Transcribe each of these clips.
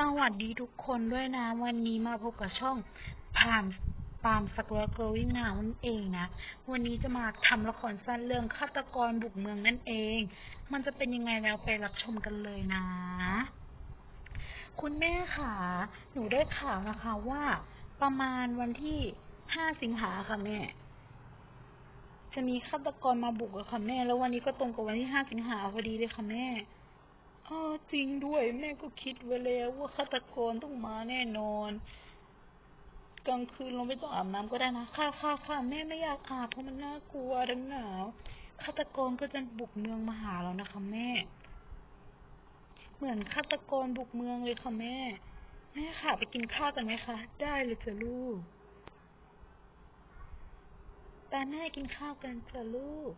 สวัสดีทุกคนด้วยนะ วันนี้มาพบกับช่องผ่านปามสกลเกอร์วินาวนั่นเองนะ วันนี้จะมาทำละครสั้นเรื่องฆาตกรบุกเมืองนั่นเอง มันจะเป็นยังไงแล้วไปรับชมกันเลยนะ คุณแม่ค่ะ หนูได้ข่าวนะคะว่า ประมาณวันที่ห้าสิงหาค่ะแม่จะมีฆาตกรมาบุกอะค่ะแม่ แล้ววันนี้ก็ตรงกับวันที่ห้าสิงหาพอดีเลยค่ะแม่ อ๋อจริงด้วย แม่ก็คิดไว้แล้วว่าฆาตกรต้องมาแน่นอนกลางคืนเราไม่ต้องอาบน้ำก็ได้นะค่ะค่ะค่ะแม่ไม่อยากอาบเพราะมันน่ากลัวดันหนาวฆาตกรก็จะบุกเมืองมาหาเรานะคะแม่ เหมือนฆาตกรบุกเมืองเลยค่ะแม่ แม่ค่ะ ไปกินข้าวกันไหมคะ ได้เลยจ้ะลูกตาหน้ากินข้าวกันจ้ะลูก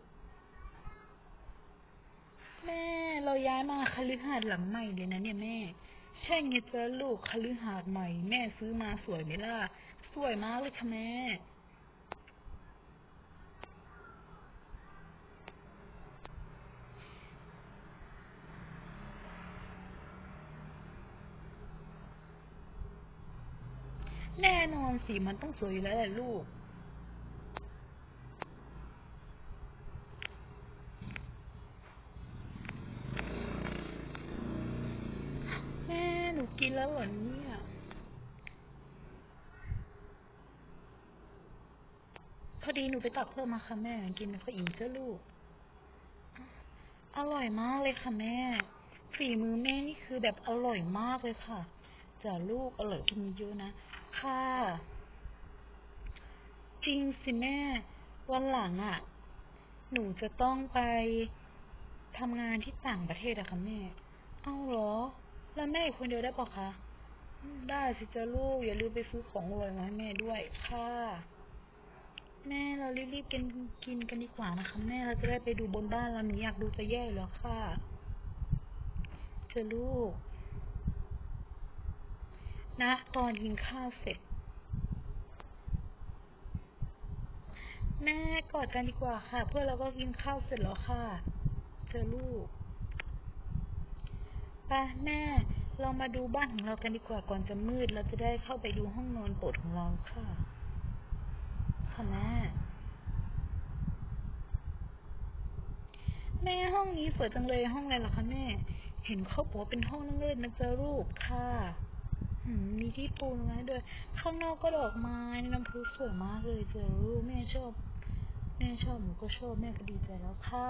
แม่เราย้ายมาคฤหาสน์หลังใหม่เลยนะเนี่ยแม่ ใช่ไงจ้ะลูกคฤหาสน์ใหม่ แม่ซื้อมาสวยไหมล่ะ สวยมากเลยค่ะแม่ แน่นอนสิมันต้องสวยอยู่แล้วแหละลูก แม่หนูกิน แล้วเหรอเนี่ยพอดีหนูไปตักเพิ่มมาค่ะแม่ กินไม่ค่อยอิ่มเจ้าลูก อร่อยมากเลยค่ะแม่ ฝีมือแม่นี่คือแบบอร่อยมากเลยค่ะจ้ะลูกอร่อยกินเยอะนะ ค่ะ จริงสิแม่ วันหลังอะ หนูจะต้องไปทำงานที่ต่างประเทศอะค่ะแม่ เอาเหรอ แล้วแม่คนเดียวได้ปะคะ ได้สิจ้าลูก อย่าลืมไปซื้อของอร่อยมาให้แม่ด้วยค่ะ แม่เรารีบๆกินกินกันดีกว่านะคะ แม่เราจะได้ไปดูบนบ้านเราหนูอยากดูจะแย่แล้วค่ะเจอลูกนะตอนกินข้าวเสร็จ แม่กอดกันดีกว่าค่ะ เพื่อเราก็กินข้าวเสร็จแล้วค่ะ เจอลูก ไปแม่ เรามาดูบ้านของเรากันดีกว่าก่อนจะมืด เราจะได้เข้าไปดูห้องนอนโปรดของเราค่ะ ค่ะแม่ แม่ห้องนี้สวยจังเลยห้องอะไรเหรอคะแม่ เห็นเขาบอกว่าเป็นห้องนั่งเล่นนะเจอรูปค่ะมมีที่ปูนไว้ด้วย ข้างนอกก็ดอกไม้น้ำพุสวยมากเลยเจอรูปแม่ชอบ แม่ชอบหนูก็ชอบแม่ก็ดีใจแล้วค่ะ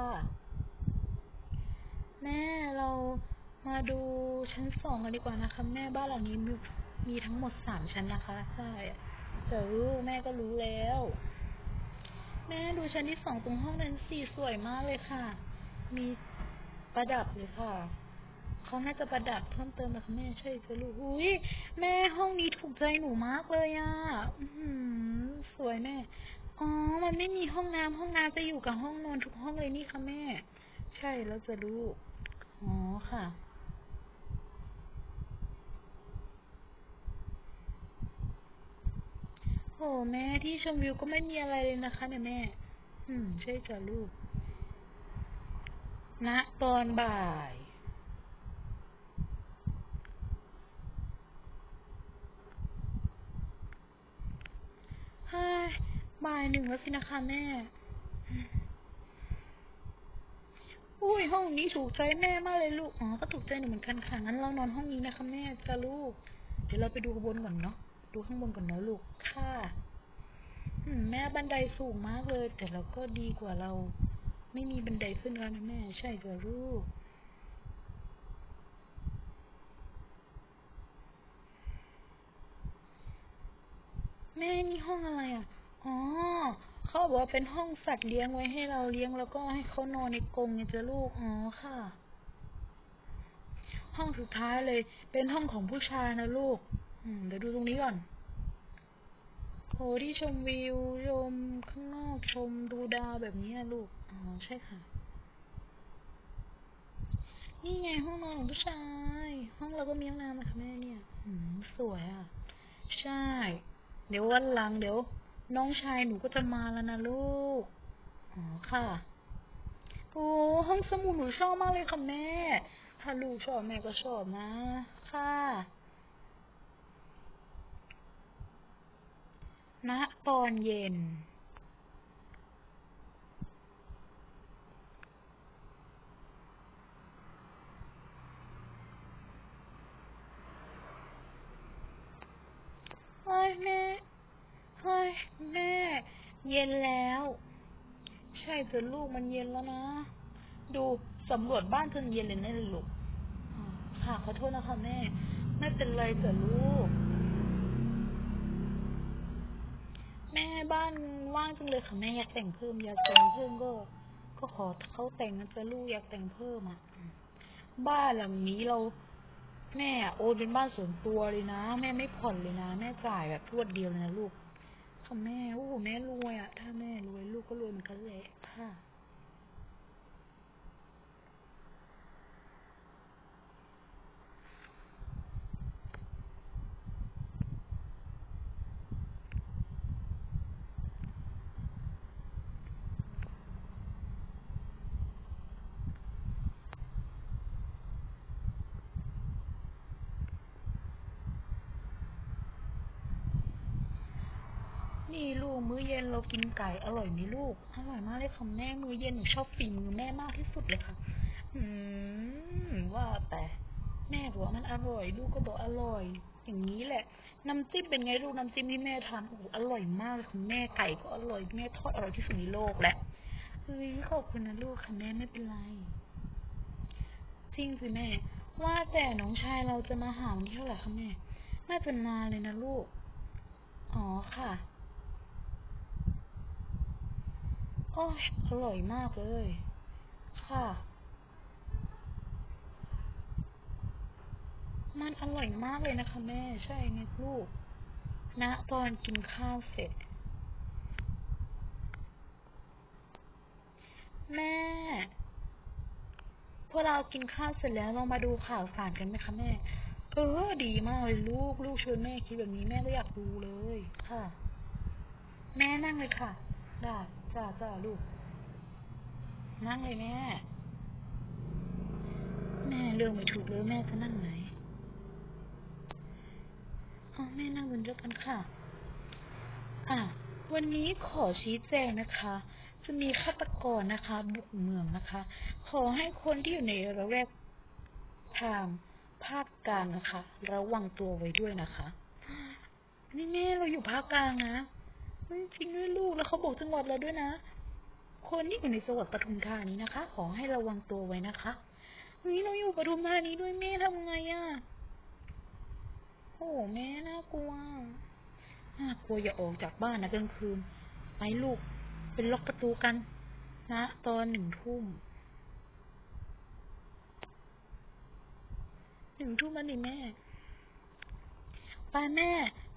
แม่เรา มาดูชั้นสองกันดีกว่านะคะ แม่บ้านหลังนี้มีมีทั้งหมดสามชั้นนะคะ ใช่แต่รู้แม่ก็รู้แล้ว แม่ดูชั้นที่สองตรงห้องนั้นสีสวยมากเลยค่ะ มีประดับเลยค่ะเขาน่าจะประดับเพิ่มเติมนะคะแม่ใช่จะรู้อุ้ยแม่ห้องนี้ถูกใจหนูมากเลยอะอือหือสวยแม่อ๋อ มันไม่มีห้องน้ำห้องน้ำจะอยู่กับห้องนอนทุกห้องเลยนี่ค่ะแม่ ใช่แล้วจะรู้อ๋อค่ะ หแม่ที่ชมวิวก็ไม่มีอะไรเลยนะคะเนี่ยแม่ อืม ใช่จ้ะลูกณตอนบ่ายเฮ้ยบ่ายหนึ่งแล้วสินะคะแม่ อุ้ยห้องนี้ถูกใจแม่มากเลยลูก อ๋อ ก็ถูกใจหนูเหมือนกันค่ะ งั้นเรานอนห้องนี้นะคะแม่จ้ะลูก เดี๋ยวเราไปดูข้างบนก่อนเนาะ ดูข้างบนก่อนเนาะลูก ค่ะอืมแม่บันไดสูงมากเลย แต่เราก็ดีกว่าเรา ไม่มีบันไดขึ้นแล้วนะแม่ ใช่จ้ะลูก แม่นี่ห้องอะไรอะ อ๋อ เขาบอกว่าเป็นห้องสัตว์เลี้ยงไว้ให้เราเลี้ยงแล้วก็ให้เขานอนในกรงไงจ้ะลูก อ๋อค่ะ ห้องสุดท้ายเลย เป็นห้องของผู้ชายนะลูกอืม เดี๋ยวดูตรงนี้ก่อนโหที่ชมวิว ชมข้างนอก ชมดูดาวแบบนี้นะลูก อ๋อ ใช่ค่ะ นี่ไงห้องนอนของผู้ชาย ห้องเราก็มีห้องน้ำนะคะแม่เนี่ยอืมสวยอะ ใช่ เดี๋ยววันหลังเดี๋ยว น้องชายหนูก็จะมาแล้วนะลูก อ๋อค่ะ โอ้ห้องสมุดหนูชอบมากเลยค่ะแม่ ถ้าลูกชอบแม่ก็ชอบนะ ค่ะ ณตอนเย็นเฮ้ยแม่เฮ้ยแม่ เย็นแล้ว ใช่แต่ลูกมันเย็นแล้วนะ ดูสำรวจบ้านจนเย็นเลยนะลูกค่ะขอโทษนะคะแม่ ไม่เป็นไรแต่ลูก บ้านว่างจังเลยค่ะแม่อยากแต่งเพิ่ม อยากแต่งเพิ่มก็ ก็ขอเขาแต่งนะแต่ลูกอยากแต่งเพิ่มอะบ้านหลังนี้เรา แม่โอนเป็นบ้านส่วนตัวเลยนะ แม่ไม่ผ่อนเลยนะ แม่จ่ายแบบรวดเดียวเลยนะลูกค่ะแม่โอ้โหแม่รวยอะ ถ้าแม่รวยลูกก็รวยเหมือนกันแหละค่ะ นี่ลูกมื้อเย็นเรากินไก่อร่อยไหมลูก อร่อยมากเลยค่ะแม่มื้อเย็นหนูชอบฝีมือแม่มากที่สุดเลยค่ะ อืมว่าแต่แม่บอกว่ามันอร่อย ลูกก็บอกอร่อย อย่างนี้แหละ น้ำจิ้มเป็นไงลูกน้ำจิ้มที่แม่ทำโอ้โหอร่อยมากเลยค่ะแม่ไก่ก็อร่อยแม่ทอดอร่อยที่สุดในโลกแหละเฮ้ยขอบคุณนะลูกค่ะแม่ไม่เป็นไรจริงสิแม่ ว่าแต่น้องชายเราจะมาหาวันที่เท่าไหร่คะแม่น่าจะนานเลยนะลูก อ๋อค่ะ โอ้ยอร่อยมากเลย ค่ะ มันอร่อยมากเลยนะคะ แม่ ใช่ไงลูกณตอนกินข้าวเสร็จ แม่ พวกเรากินข้าวเสร็จแล้วเรามาดูข่าวสารกันไหมคะแม่ เออ ดีมากเลยลูก ลูกชวนแม่คิดแบบนี้แม่ก็อยากดูเลย ค่ะ แม่นั่งเลยค่ะ ได้ จ้าจ้าลูก นั่งเลยแม่ แม่เลือกไม่ถูกเลยแม่จะนั่งไหนอ๋อแม่นั่งบนเดียวกันค่ะ อะ วันนี้ขอชี้แจงนะคะ จะมีฆาตกรนะคะ บุกเมืองนะคะ ขอให้คนที่อยู่ในระแวกทางภาคกลางนะคะ ระวังตัวไว้ด้วยนะคะ นี่แม่เราอยู่ภาคกลางนะเฮ้ย จริงด้วยลูกแล้วเขาบอกจังหวัดเราด้วยนะ คนที่อยู่ในจังหวัดปทุมธานีนะคะ ขอให้ระวังตัวไว้นะคะเฮ้ยเราอยู่ปทุมธานีด้วยแม่ทำไงอะ่ะโอ้แม่น่ากลัวน่ากลัวอย่าออกจากบ้านนะกลางคืนไปลูกเป็นล็อกประตูกันนะตอนหนึ่งทุ่มหนึ่งทุ่มแล้วนี่แม่ไปแม่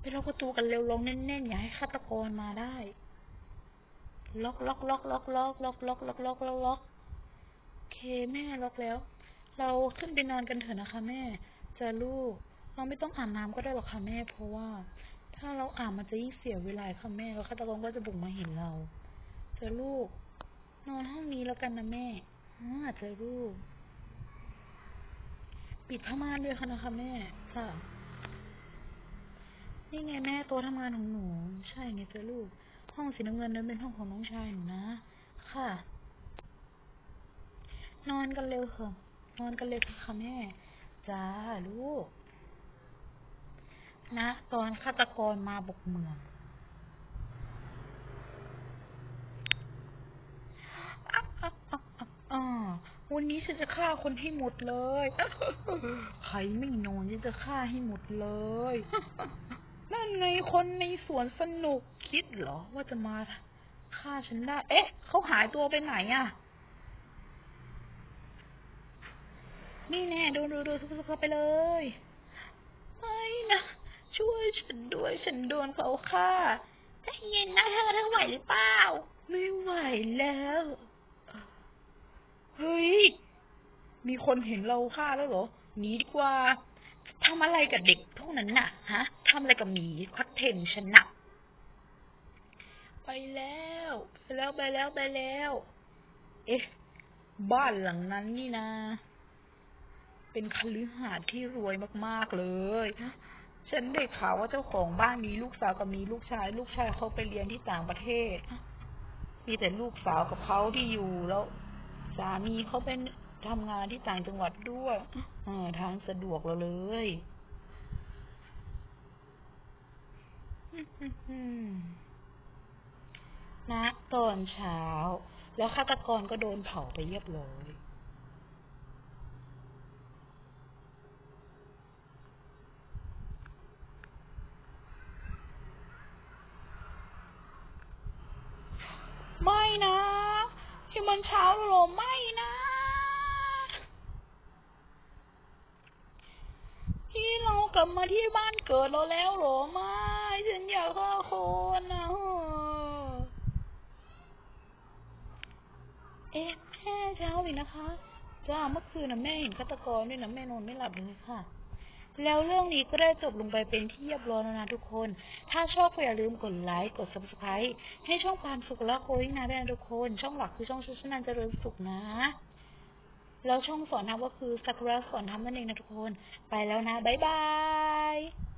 ไปล็อกประตูกันเร็วลงแน่นๆอย่าให้ฆาตกรมาได้ ล็อกล็อกล็อกล็อกล็อกล็อกล็อกล็อกล็อกล็อกล็อกโอเคแม่ล็อกแล้ว เราขึ้นไปนอนกันเถอะนะคะ แม่จะลูก เราไม่ต้องอาบน้ำก็ได้หรอกค่ะแม่เพราะว่า ถ้าเราอาบมันจะยิ่งเสียเวลาค่ะแม่แล้วฆาตกรก็จะบุกมาเห็นเรา เจอลูก นอนห้องนี้แล้วกันนะแม่อ่าเจอลูก ปิดผ้าม่านด้วยค่ะนะคะแม่ค่ะ นี่ไงแม่ต๊ะทำงานของหนู ใช่ไงเจอลูก ห้องสีน้ำเงินนั้นเป็นห้องของน้องชายหนูนะ ค่ะ นอนกันเร็วค่ะนอนกันเร็วค่ะแม่ จ้าลูก นะ ตอนฆาตกรมาบุกเมืองวันนี้ฉันจะฆ่าคนให้หมดเลย ใครไม่นอนฉันจะฆ่าให้หมดเลย ไงคนในสวนสนุกคิดเหรอ ว่าจะมาฆ่าฉันได้ เอ๊ะ เขาหายตัวไปไหนอะนี่แน่ดูดูดูทุกๆไปเลย ไม่นะ ช่วยฉันด้วย ฉันโดนเขาฆ่าใจเย็นนะเธอเธอไหวหรือเปล่า ไม่ไหวแล้ว เฮ้ย มีคนเห็นเราฆ่าแล้วเหรอหนีดีกว่าทำอะไรกับเด็กพวกนั้นน่ะ ฮะ ทำอะไรกับหมีคอตเทนฉันน่ะไปแล้วไปแล้วไปแล้วไปแล้ว เอ๊ะ บ้านหลังนั้นนี่นะ เป็นคฤหาสน์ที่รวยมากๆเลยฉันได้ข่าวว่าเจ้าของบ้านมีลูกสาวกับมีลูกชาย ลูกชายเขาไปเรียนที่ต่างประเทศ มีแต่ลูกสาวกับเขาที่อยู่แล้ว สามีเขาเป็นทำงานที่ต่างจังหวัดด้วยทางสะดวกเราเลย ณตอนเช้า แล้วฆาตกรก็โดนเผาไปเรียบร้อยไม่นะที่มันเช้าหรอไม่นะที่เรากลับมาที่บ้านเกิดเราแล้วหรอไม่ อยากฆ่าคนนะเอ๊ะแม่เช้าอีกนะคะจ้าเมื่อคืนนะแม่เห็นฆาตกรด้วยนะแม่นอนไม่หลับเลยค่ะ แล้วเรื่องนี้ก็ได้จบลงไปเป็นที่เรียบร้อยแล้วนะทุกคน ถ้าชอบก็อย่าลืมกดไลค์กด subscribe ให้ช่องปานสุขและโคยิ่งนะด้วยนะทุกคน ช่องหลักคือช่องชุดนันเจริญสุขนะ แล้วช่องสอนทำก็คือสักระสอนทำนั่นเองนะทุกคน ไปแล้วนะบ๊ายบาย